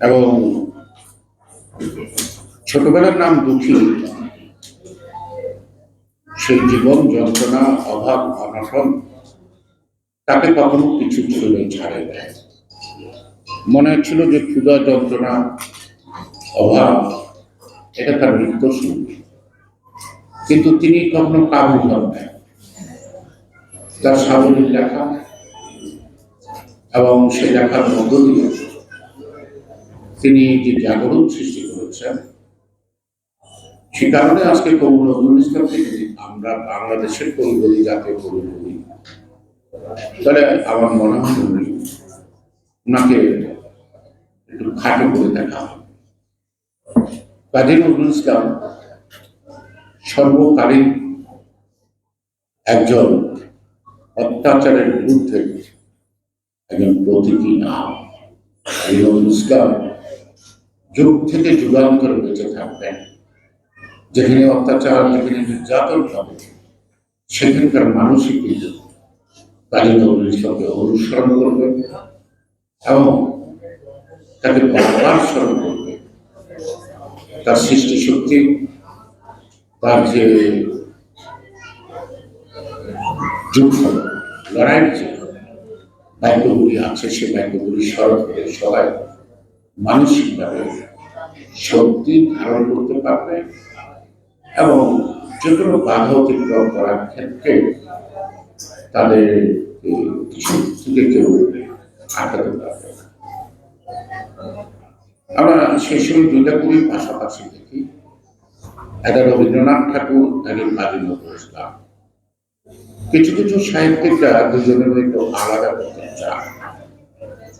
এবং ছোটবেলার নাম দুঃখী। সেই জীবন যন্ত্রণা, অভাব অনশন তাকে কখনো কিছু ছুলে ছাড়ে দেয় মনে হচ্ছিল যে ক্ষুধা, যন্ত্রণা, অভাব, এটা তার মৃত্যু সঙ্গী। কিন্তু তিনি কখনো কাবু হন নাই। তার সাবলীল লেখা এবং সেই লেখার মধ্য দিয়ে তিনি যে জাগরণ সৃষ্টি করেছেন সে কারণে আজকে ইসলামকে যদি আমরা বাংলাদেশের কবি জাতীয় কবি বলি তাহলে আমার মনে হয় ওনাকে একটু খাটো করে দেখা কাজী নজরুল ইসলাম সর্বকালীন একজন অত্যাচারের বিরুদ্ধে একজন প্রতীকী নাম। কাজী নজরুল ইসলাম যুগ থেকে যুগান্তরে বেঁচে থাকবেন। যেখানে অত্যাচার, যেখানে নির্যাতন হবে, সেখানকার মানসিক কাজী নজরুল ইসলামকে অনুসরণ করবে এবং তাকে বারবার স্মরণ করবে। তার সৃষ্টি শক্তি তার যে যুগ লড়াইয়ের যে বাক্যগুলি আছে, সে বাক্যগুলি স্মরণ করে সবাই মানসিকভাবে শক্তি ধারণ করতে পারবে এবং যে কোনো বাধা অতিক্রম করার ক্ষেত্রে তাদের থেকে কেউ আটকাতে পারবে। আমরা সেই সময় কবি পাশাপাশি দেখি একটা রবীন্দ্রনাথ ঠাকুর কাজী নজরুল ইসলাম কিছু কিছু সাহিত্যিকরা দুজনের একটু আলাদা করতে চান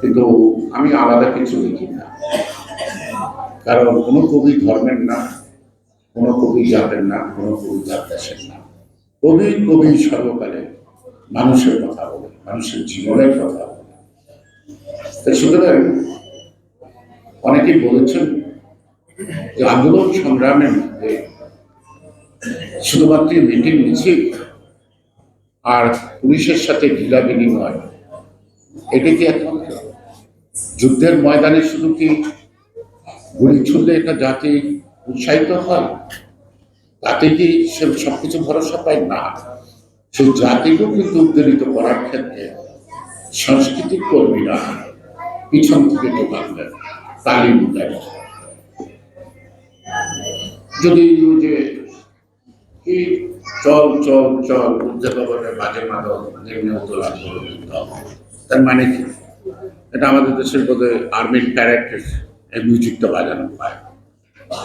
কিন্তু আমি আলাদা কিছু লিখি না। কারণ কোনো কবি ধর্মের না, কোনো কবি জাতের না, কোনো কবি জাত দেশের না। কবি কবি সর্বকালে মানুষের কথা বলে, মানুষের জীবনের কথা বলে। তাই সুতরাং অনেকেই বলেছেন যে আন্দোলন সংগ্রামের মধ্যে শুধুমাত্র মিটিং মিছিল আর পুলিশের সাথে ঢিলা বিনিময়, এটা কি একমাত্র? যুদ্ধের ময়দানে শুধু কি গুলি ছুড়লে একটা জাতি উৎসাহিত হয়। তাতে কি সে সবকিছু ভরসা পায়? না। সেই জাতিকেও কিন্তু উদ্বেলিত করার ক্ষেত্রে সাংস্কৃতিক কর্মীরা পিছন থেকে ঢোকান দেন তালিম দেন যদি যে চল চল চল, উদ্যাপনের বাজে মাদক নিম্নে তোলা তার মানে কি? এটা আমাদের দেশের বোধহয় আর্মির প্যারেক্টার এই মিউজিকটা বাজানো হয়।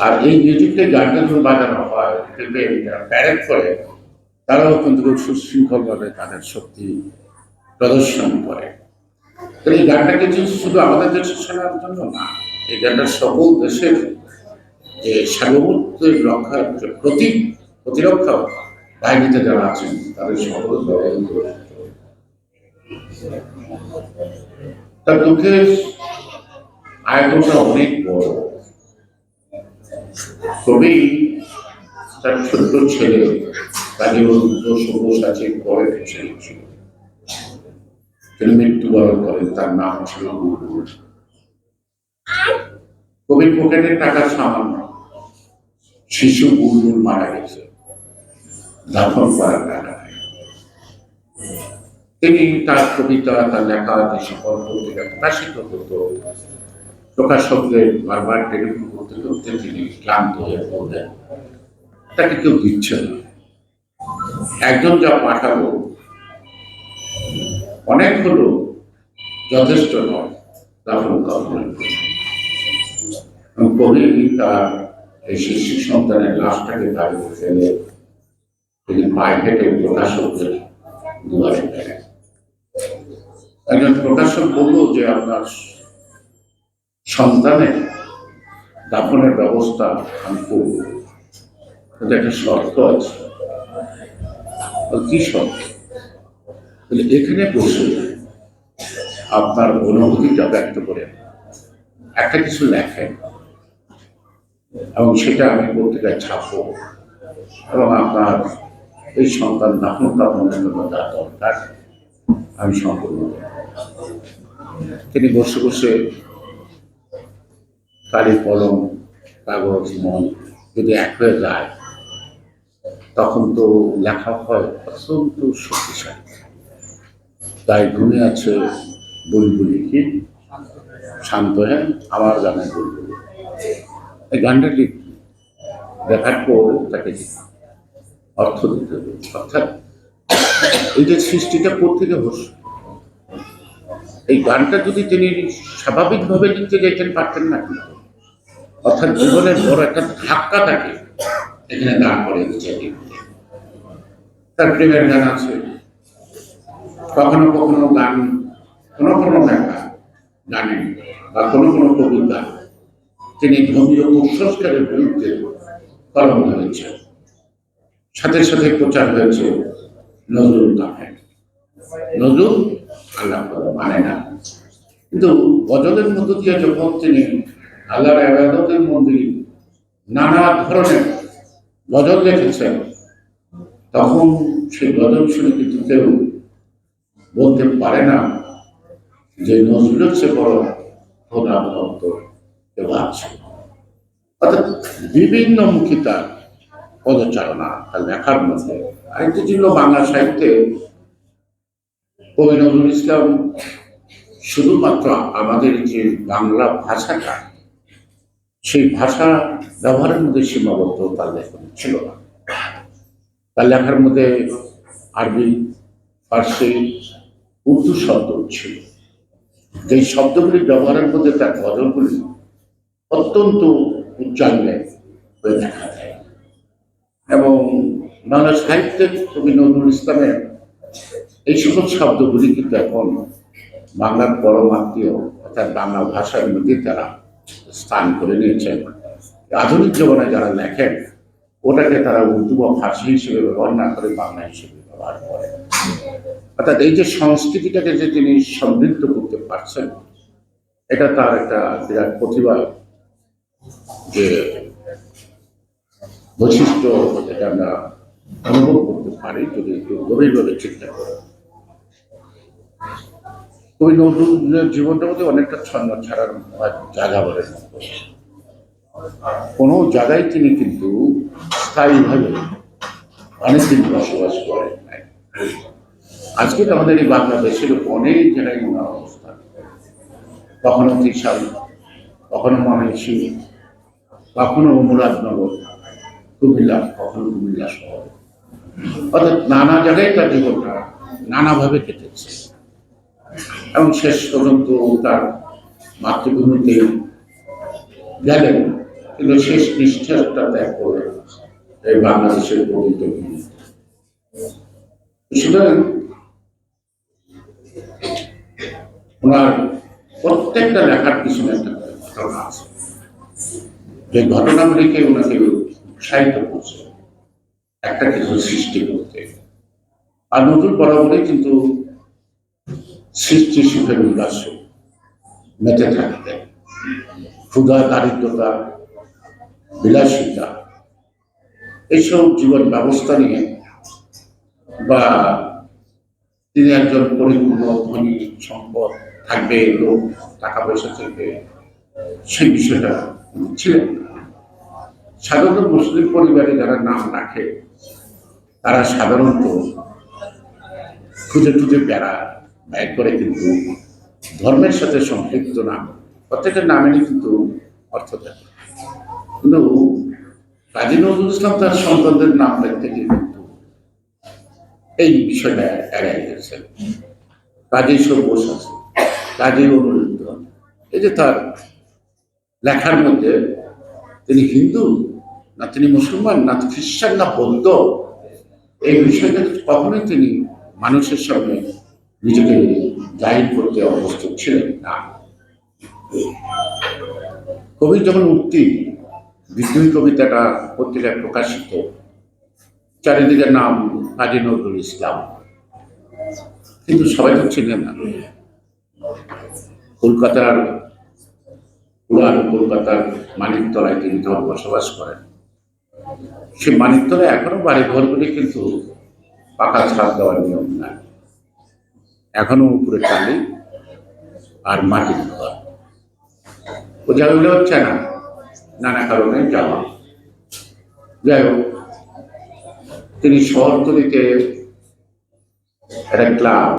আর এই মিউজিকটা গানটা যখন বাজানো হয় প্যারেড করে, তারাও কিন্তু খুব সুশৃঙ্খলভাবে তাদের শক্তি প্রদর্শন করে। তো এই গানটা কিন্তু শুধু আমাদের দেশে শোনার জন্য না, এই গানটা সকল দেশের যে সার্বভৌমত্বের রক্ষার যে প্রতি প্রতিরক্ষা বাহিনীতে যারা আছেন, তাদের সকল তার দুঃখের আয়তনটা অনেক বড়। তবে তার ছোট্ট ছেলে কাজী সবুজ আছে, পরে ছেলে ছিল তিনি মৃত্যুবরণ করেন, তার নাম ছিল কবির পকেটের টাকা সামান্য। শিশু বুলবুল মারা গেছে। দাফন করার টাকা। তিনি তার কবিতা, তার লেখা যে সকল প্রকাশিত হতো। প্রকাশকদের বারবার টেলিফোন করতে করতে তিনি ক্লান্ত হয়ে পড়লেন। তাকে কেউ দিচ্ছে না। একজন যা পাঠাবো অনেক হলো যথেষ্ট নয় দাফন করেন কবি তার এই শিশু সন্তানের লাশটাকে দাঁড়িয়ে ফেলে তিনি পায়ে হেঁটে প্রকাশকদের দুয়ারে গেলেন একজন প্রকাশক বলল যে, আপনার সন্তানের দাফনের ব্যবস্থা আমি করব। কিন্তু একটা শর্ত আছে। কি শর্ত? এখানে বসে আপনার অনুভূতিটা ব্যক্ত করে একটা কিছু লেখেন এবং সেটা আমি পত্রিকায় ছাপবো এবং আপনার এই সন্তান দাফন কাপনের জন্য যা দরকার, আমি সম্পূর্ণ তিনি বসে বসে কালি কলম কাগজ মন যদি এক হয়ে যায়, তখন তো লেখা হয় অত্যন্ত শক্তিশালী। তাই ঘুমে আছে বুলবুলি কি? শান্ত হ্যাঁ আমার গানে বুলবুলি। এই গানটা লিখ দেখার পর তাকে অর্থ দিতে হবে। অর্থাৎ এই যে সৃষ্টিটা কোথেকে বসে এই গানটা যদি তিনি স্বাভাবিকভাবে লিখতে যেতেন পারতেন না কিন্তু। অর্থাৎ জীবনের বড় একটা ধাক্কা থাকে এখানে দাঁড় করে দিচ্ছে তার প্রেমের গান আছে। কখনো কখনো গান, কোনো কোনো লেখা গানে বা কোনো কোনো কবিতা তিনি ধর্মীয় কুসংস্কারের বিরুদ্ধে কলম ধরেছেন সাথে সাথে প্রচার হয়েছে, নজরুল কাফের নজরুল আল্লাহ মানে না। কিন্তু গজলের মধ্য দিয়ে যখন তিনি আল্লাহর আবাদতের মন্দির নানা ধরনের গজল লিখেছেন। তখন সেই গজল শুনে কিন্তু কেউ বলতে পারে না যে নজরুলের চেয়ে বড় ভক্ত কেউ আছে? অর্থাৎ বিভিন্ন তার পদচারণা তার লেখার মধ্যে। আরেকটি ছিল বাংলা সাহিত্যে কবি নজরুল ইসলাম শুধুমাত্র আমাদের যে বাংলা ভাষাটা সেই ভাষা ব্যবহারের মধ্যে সীমাবদ্ধ তার লেখনী ছিল না। তার লেখার মধ্যে আরবি, ফার্সি, উর্দু শব্দ ছিল। যেই শব্দগুলি ব্যবহারের মধ্যে তার গজলগুলি অত্যন্ত উচ্চাঙ্গে হয়ে দেখা যায়। এবং বাংলা সাহিত্যের কবি নজরুল ইসলামের এই সকল শব্দগুলি কিন্তু এখন বাংলার পরমাত্মীয় অর্থাৎ বাংলা ভাষার মধ্যে তারা স্থান করে নিয়েছেন। আধুনিক জীবনে যারা লেখেন, ওটাকে তারা উর্দু বা ফার্সি হিসেবে ব্যবহার না করে বাংলা হিসেবে ব্যবহার করেন। অর্থাৎ এই যে সংস্কৃতিটাকে যে তিনি সমৃদ্ধ করতে পারছেন, এটা তার একটা বিরাট প্রতিভা। যে বৈশিষ্ট্য যেটা আমরা অনুভব করতে পারি, যদি একটু গভীরভাবে চিন্তা করি কবি নজরুলের জীবনটার মধ্যে অনেকটা ছন্ন ছাড়ার জায়গা বলে কোনো জায়গায় তিনি কিন্তু স্থায়ীভাবে অনেকদিন বসবাস করেন নাই। আজকে তো আমাদের এই বাংলাদেশের অনেক জায়গায় ওনার অবস্থান। কখনো ত্রিশাল, কখনো মহেশী কখনো মুরাদনগর, কুমিল্লা, কখনো কুমিল্লা শহর। অর্থাৎ নানা জায়গায় তার জীবনটা নানাভাবে কেটেছে। এবং শেষ পর্যন্ত তার মাতৃভূমিতে গেলেন। কিন্তু শেষ নিষ্ঠাটা ত্যাগ করে এই বাংলাদেশের পবিত্র সুতরাং ওনার প্রত্যেকটা লেখার পিছনে একটা ঘটনা আছে। যে ঘটনাগুলিকে ওনাকে উৎসাহিত করছে। একটা কিছু সৃষ্টি করতে। আর নতুন বরাবরই কিন্তু সৃষ্টি সুখের উল্লাস মেতে থাকতে। ক্ষুধা, দারিদ্রতা, বিলাসিতা এইসব জীবন ব্যবস্থা নিয়ে বা তিনি একজন পরিপূর্ণ ধনী সম্পদ থাকবে, লোক টাকা পয়সা থাকবে, সেই বিষয়টা ছিলেন সাধারণত মুসলিম পরিবারে যারা নাম রাখে, তারা সাধারণত খুঁজে খুঁজে বেড়া করে কিন্তু ধর্মের সাথে সম্পৃক্ত নাম প্রত্যেকের নামেরই কিন্তু অর্থ দেয় কিন্তু কাজী নজরুল ইসলাম তার সন্তানদের নাম রাখতে গিয়ে কিন্তু এই বিষয়টা এড়াই গেছেন। কাজী সব্যস আছে কাজী অনুরুদ্ধ। এই যে তার লেখার মধ্যে তিনি হিন্দু, না তিনি মুসলমান, না খ্রিস্টান, না বৌদ্ধ, এই বিষয়টা কখনোই তিনি মানুষের সামনে নিজেকে জাহির করতে অবস্থিত ছিলেন না। কবির যখন উক্তি, বিদ্রোহী কবিতাটা পত্রিকায় প্রকাশিত চারিদিকে নাম কাজী নজরুল ইসলাম। কিন্তু সবাই তো চিনে না। কলকাতার পুরান কলকাতার মানিকতলায় তিনি যখন বসবাস করেন। সে মানিকতলায় এখনও বাড়ি ঘরগুলি কিন্তু পাকা ছাদ দেওয়ার নিয়ম নাই। এখনও উপরে টালি আর মাটির ঘর। ও হইলে হচ্ছে না, নানা কারণে যাওয়া। যাই হোক, তিনি শহরতলিতে একটা ক্লাব